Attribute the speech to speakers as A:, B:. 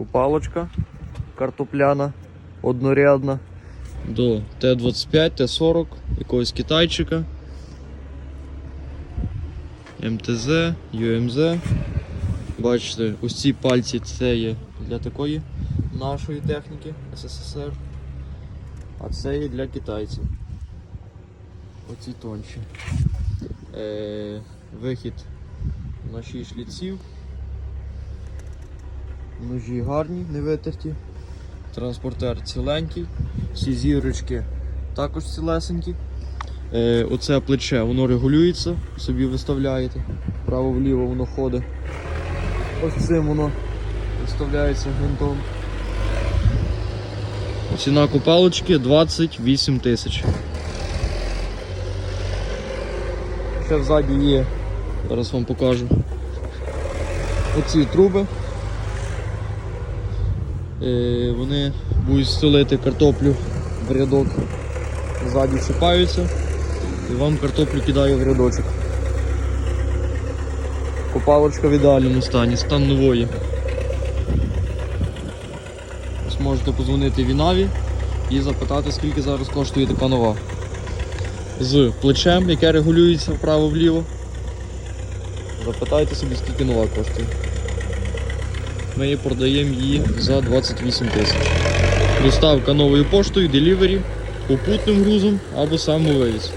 A: Купалочка картопляна, однорядна. До Т-25, Т-40, якогось китайчика. МТЗ, ЮМЗ. Бачите, ось ці пальці це є для такої нашої техніки СССР. А це є для китайців. Оці тонші. Е, вихід на 6 шліців. Ножі гарні, не витерті. Транспортер ціленький. Всі зірочки також цілесенькі. Е, оце плече воно регулюється, собі виставляєте. Вправо-вліво воно ходить. Ось цим воно виставляється гвинтом. Ціна купалочки 28 тисяч. Ще взаді є, зараз вам покажу. Оці труби. Е, вони будуть стелити картоплю в рядок. Ззаді чіпаються і вам картоплю кидаю в рядочок. Копалочка в ідеальному стані, стан нової. Ось можете позвонити Вінаві і запитати, скільки зараз коштує така нова. З плечем, яке регулюється вправо-вліво. Запитайте собі, скільки нова коштує. Ми її продаємо її за 28 тисяч. Доставка новою поштою, делівері, попутним грузом або самовивіз.